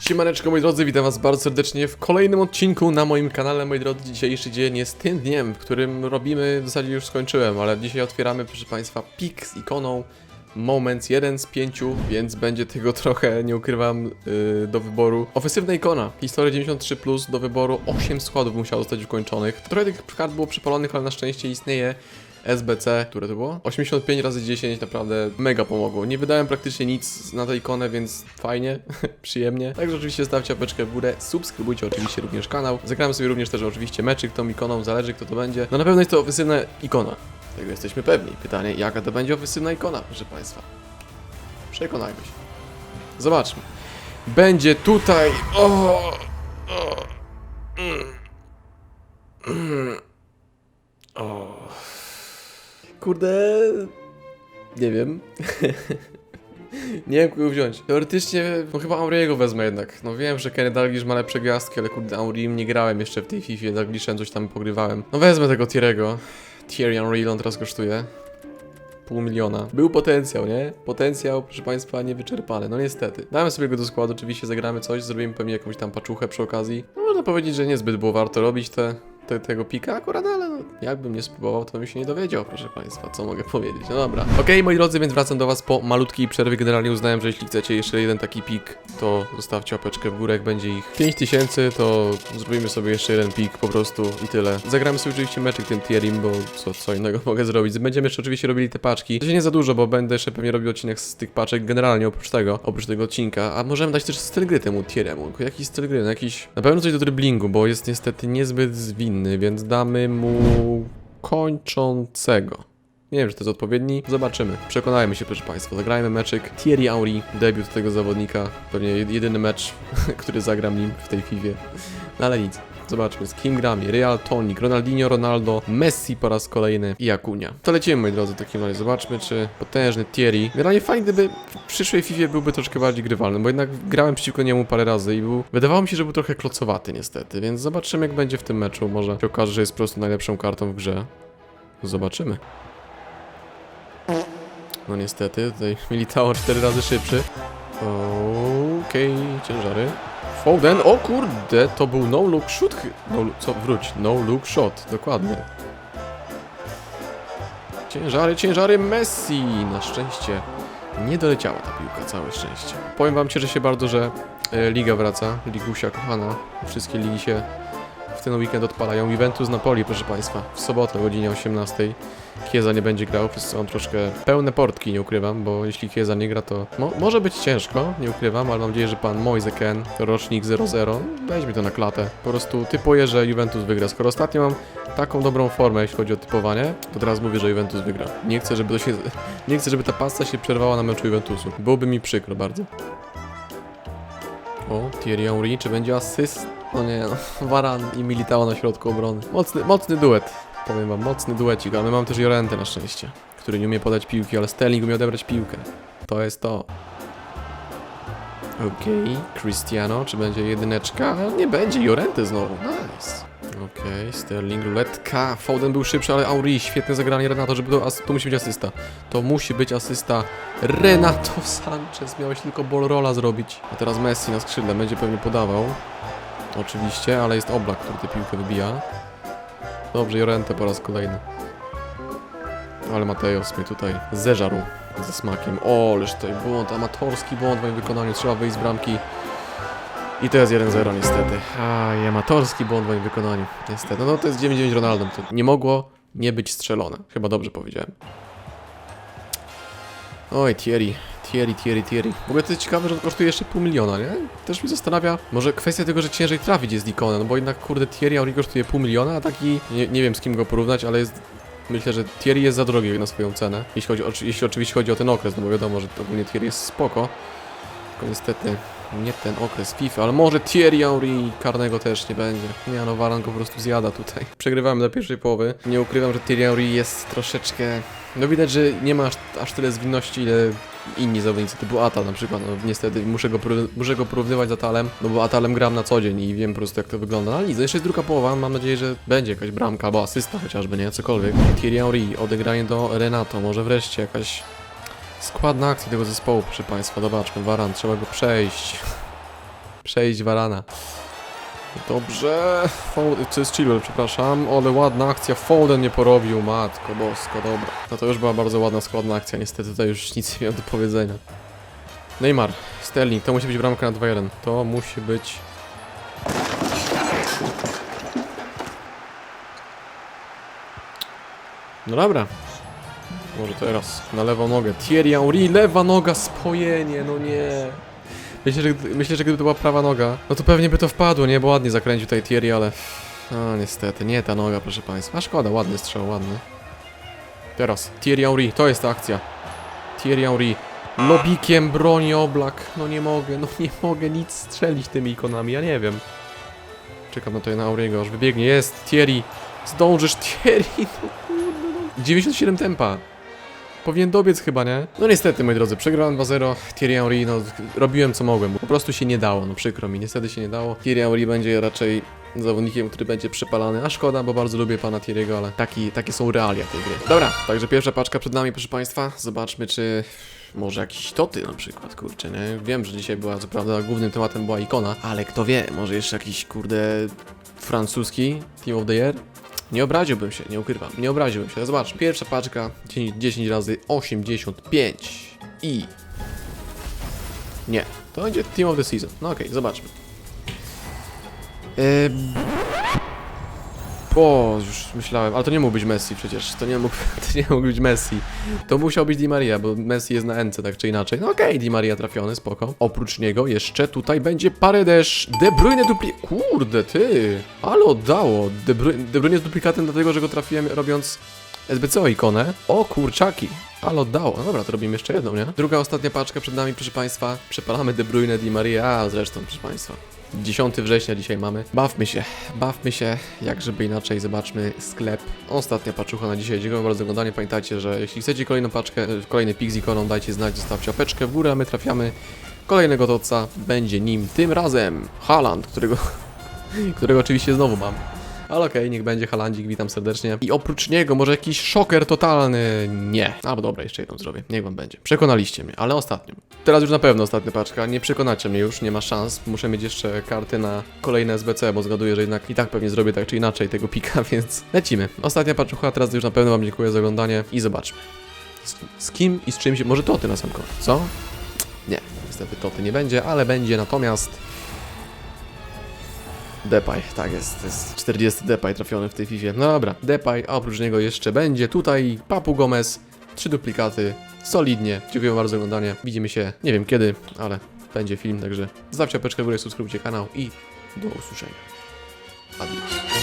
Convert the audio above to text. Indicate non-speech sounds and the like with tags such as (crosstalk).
Siemaneczko moi drodzy, witam was bardzo serdecznie w kolejnym odcinku na moim kanale, moi drodzy. Dzisiejszy dzień jest tym dniem, w którym robimy, w zasadzie już skończyłem, ale dzisiaj otwieramy, proszę państwa, pik z ikoną Moments 1 z 5, więc będzie tego (laughs) trochę, nie ukrywam, yy, do wyboru. Ofensywna ikona, historia 93, plus, do wyboru 8 składów musiało zostać ukończonych. Trochę tych kart było przypalonych, ale na szczęście istnieje SBC, które to było? 85 razy 10 naprawdę mega pomogło. Nie wydałem praktycznie nic na tę ikonę, więc fajnie, (laughs) przyjemnie. Także oczywiście stawcie apeczkę w górę, subskrybujcie oczywiście również kanał. Zagramy sobie również też oczywiście meczyk tą ikoną, zależy kto to będzie. No na pewno jest to ofensywna ikona. Tego jesteśmy pewni. Pytanie, jaka to będzie ofensywna ikona, proszę Państwa. Przekonajmy się. Zobaczmy. Będzie tutaj... O, o, mm, mm, o. Kurde. Nie wiem. (laughs) nie wiem, kogo wziąć. Teoretycznie, no chyba Auriego wezmę jednak. No wiem, że Kenny Dalglish ma lepsze gwiazdki, ale kurde, Aurim nie grałem jeszcze w tej FIFA. Dalglishem coś tam pogrywałem. No wezmę tego Thierry'ego. Thierry Henry, on teraz kosztuje. Pół miliona. Był potencjał, nie? Potencjał, proszę Państwa, niewyczerpany. No niestety. Damy sobie go do składu, oczywiście zagramy coś, zrobimy pewnie jakąś tam paczuchę przy okazji. No można powiedzieć, że niezbyt było warto robić te, te, tego pika akurat, ale no, jakbym nie spróbował, to bym się nie dowiedział, proszę Państwa, co mogę powiedzieć. No dobra. Okej, moi drodzy, więc wracam do Was po malutkiej przerwie. Generalnie uznałem, że jeśli chcecie jeszcze jeden taki pik, to zostawcie łapeczkę w górę, jak będzie ich 5000, to zrobimy sobie jeszcze jeden pik po prostu i tyle. Zagramy sobie oczywiście meczek tym Tierim, bo co, co innego (laughs) mogę zrobić. Będziemy jeszcze oczywiście robili te paczki. To się nie za dużo, bo będę jeszcze pewnie robił odcinek z tych paczek generalnie oprócz tego, oprócz tego odcinka. A możemy dać też styl gry temu Tieriemu. Tylko Jakiś styl gry, no jakiś... Na pewno coś do driblingu, bo jest niestety niezbyt zwinny, więc damy mu kończącego. Nie wiem, czy to jest odpowiedni. Zobaczymy. Przekonajmy się, proszę Państwa. Zagrajmy meczyk. Thierry Henry, debiut tego zawodnika. Pewnie jed- jedyny mecz, (laughs) który zagram nim w tej FIFA. No ale nic. Zobaczmy, z kim? Real, Tonik, Ronaldinho, Ronaldo, Messi po raz kolejny i Akunia. To lecimy, moi drodzy, w takim razie. Zobaczmy, czy potężny Thierry. Generalnie fajnie, gdyby w przyszłej FIFA byłby troszkę bardziej grywalny, bo jednak grałem przeciwko niemu parę razy i był... Wydawało mi się, że był trochę klocowaty niestety, więc zobaczymy, jak będzie w tym meczu. Może się okaże, że jest po prostu najlepszą kartą w grze. Zobaczymy. No niestety, tutaj Militao 4 razy szybszy. Okej, ciężary. Foden, o kurde, to był no look shot. No, co, wróć, no look shot, dokładnie. Ciężary, ciężary Messi, na szczęście. Nie doleciała ta piłka, całe szczęście. Powiem wam, cieszę się bardzo, że e, liga wraca, ligusia kochana. Wszystkie ligi się w ten weekend odpalają. Juventus Napoli, proszę państwa, w sobotę o godzinie 18. Kieza nie będzie grał, przez co mam troszkę pełne portki, nie ukrywam, bo jeśli Kieza nie gra, to mo może być ciężko, nie ukrywam, ale mam nadzieję, że pan Moise Ken, rocznik 0-0, weźmie to na klatę. Po prostu typuję, że Juventus wygra. Skoro ostatnio mam taką dobrą formę, jeśli chodzi o typowanie, to teraz mówię, że Juventus wygra. Nie chcę, żeby to się... (laughs) nie chcę, żeby ta pasta się przerwała na meczu Juventusu. Byłoby mi przykro bardzo. O, Thierry Henry, czy będzie asyst? No nie, no, (laughs) Varan i Militao na środku obrony. Mocny, mocny duet. Powiem wam, mocny duecik, ale my mamy też Jorentę na szczęście, który nie umie podać piłki, ale Sterling umie odebrać piłkę. To jest to. Okej, Cristiano, czy będzie jedyneczka? Nie będzie, Jorenty znowu, nice. Okej, Sterling, ruletka, Foden był szybszy, ale Auri, świetne zagranie Renato, żeby to, to musi być asysta. To musi być asysta Renato (laughs) Sanchez, miałeś tylko ball rolla zrobić. A teraz Messi na skrzydle, będzie pewnie podawał. Oczywiście, ale jest Oblak, który tę piłkę wybija. Dobrze, Jorente po raz kolejny. Ale Mateusz mnie tutaj zeżarł ze smakiem. O, ależ tutaj błąd, amatorski błąd w moim wykonaniu. Trzeba wyjść z bramki. I to jest 1-0 niestety. Aj, amatorski błąd w moim wykonaniu. Niestety. No to jest 9-9 Ronaldo. To nie mogło nie być strzelone. Chyba dobrze powiedziałem. Oj, Thierry. Thierry, Thierry, Thierry. W ogóle to jest ciekawe, że on kosztuje jeszcze pół miliona, nie? Też mi zastanawia, może kwestia tego, że ciężej trafić jest ikona, no bo jednak kurde Thierry Henry kosztuje pół miliona, a taki, nie, nie wiem z kim go porównać, ale jest, myślę, że Thierry jest za drogi na swoją cenę, jeśli, chodzi, o, jeśli oczywiście chodzi o ten okres, no bo wiadomo, że ogólnie Thierry jest spoko, tylko niestety nie ten okres FIFA, ale może Thierry Henry karnego też nie będzie. Nie, no go po prostu zjada tutaj. (laughs) Przegrywamy do pierwszej połowy. Nie ukrywam, że Thierry Henry jest troszeczkę... No widać, że nie ma aż, aż tyle zwinności, ile inni zawodnicy, typu Atal na przykład. No niestety muszę go, muszę go porównywać z Atalem, no bo Atalem gram na co dzień i wiem po prostu jak to wygląda. No ale nic, jeszcze jest druga połowa, mam nadzieję, że będzie jakaś bramka albo asysta chociażby, nie? Cokolwiek. Thierry Henry, odegranie do Renato, może wreszcie jakaś składna akcja tego zespołu, proszę Państwa. Zobaczmy, Varan, trzeba go przejść. przejść Varana. Dobrze. Foden, to jest Chilwell, przepraszam. Ale ładna akcja. Foden nie porobił, matko bosko, dobra. No to już była bardzo ładna, składna akcja. Niestety tutaj już nic nie miał do powiedzenia. Neymar, Sterling, to musi być bramka na 2-1. To musi być... No dobra. Może teraz na lewą nogę. Thierry Henry, lewa noga, spojenie, no nie. Myślę że, myślę, że gdyby to była prawa noga, no to pewnie by to wpadło, nie? Bo ładnie zakręcił tutaj Thierry, ale... No niestety, nie ta noga, proszę Państwa. A szkoda, ładny strzał, ładny. Teraz, Thierry Henry, to jest ta akcja. Thierry Henry, lobikiem broni Oblak. No nie mogę, no nie mogę nic strzelić tymi ikonami, ja nie wiem. Czekam na to na Auriego, aż wybiegnie. Jest, Thierry. Zdążysz, Thierry, no kurde, no. 97 tempa. Powinien dobiec chyba, nie? No niestety, moi drodzy, przegrałem 2-0. Thierry Henry, no robiłem co mogłem, po prostu się nie dało, no przykro mi, niestety się nie dało. Thierry Henry będzie raczej zawodnikiem, który będzie przepalany, a szkoda, bo bardzo lubię pana Thierry'ego, ale taki, takie są realia tej gry. Dobra, także pierwsza paczka przed nami, proszę państwa. Zobaczmy, czy może jakiś toty na przykład, kurczę, nie? Wiem, że dzisiaj była, co prawda, głównym tematem była ikona, ale kto wie, może jeszcze jakiś, kurde, francuski Team of the Year? Nie obraziłbym się, nie ukrywam, nie obraziłbym się. Zobacz, pierwsza paczka 10, 10 razy 85 i... Nie, to będzie Team of the Season. No okej, zobaczmy. Ehm... O, już myślałem, ale to nie mógł być Messi przecież, to nie mógł, (laughs) to nie mógł być Messi. To musiał być Di Maria, bo Messi jest na NC tak czy inaczej. No okej, Di Maria trafiony, spoko. Oprócz niego jeszcze tutaj będzie Paredes, De Bruyne dupli... Kurde, ty! Ale oddało. De Bruyne, De Bruyne jest duplikatem dlatego, że go trafiłem robiąc SBCO ikonę. O kurczaki! Ale oddało. No dobra, to robimy jeszcze jedną, nie? Druga, ostatnia paczka przed nami, proszę Państwa. Przepalamy De Bruyne, Di Maria, a zresztą, proszę Państwa. 10 września dzisiaj mamy. Bawmy się, bawmy się, jak żeby inaczej, zobaczmy sklep. Ostatnia paczucha na dzisiaj. Dziękuję bardzo za oglądanie. Pamiętajcie, że jeśli chcecie kolejną paczkę, e, kolejny pik z ikoną, dajcie znać, zostawcie łapeczkę w górę, a my trafiamy kolejnego toca. Będzie nim tym razem Haaland, którego, (laughs) którego oczywiście znowu mam. Ale okej, niech będzie Halandzik, witam serdecznie. I oprócz niego może jakiś szoker totalny? Nie. Albo dobra, jeszcze jedną zrobię. Niech wam będzie. Przekonaliście mnie, ale ostatnią. Teraz już na pewno ostatnia paczka. Nie przekonacie mnie już, nie ma szans. Muszę mieć jeszcze karty na kolejne SBC, bo zgaduję, że jednak i tak pewnie zrobię tak czy inaczej tego pika, (laughs) więc lecimy. Ostatnia paczucha, teraz już na pewno wam dziękuję za oglądanie i zobaczmy. Z, z kim i z czym się... Może toty na sam koniec, co? Nie, niestety toty nie będzie, ale będzie natomiast... Depay, tak jest, to jest 40 Depay trafiony w tej FIFA. No dobra, Depay, a oprócz niego jeszcze będzie tutaj Papu Gomez, trzy duplikaty, solidnie. Dziękuję bardzo za oglądanie. Widzimy się, nie wiem kiedy, ale będzie film, także zostawcie łapeczkę w górę, subskrybujcie kanał i do usłyszenia. Adios.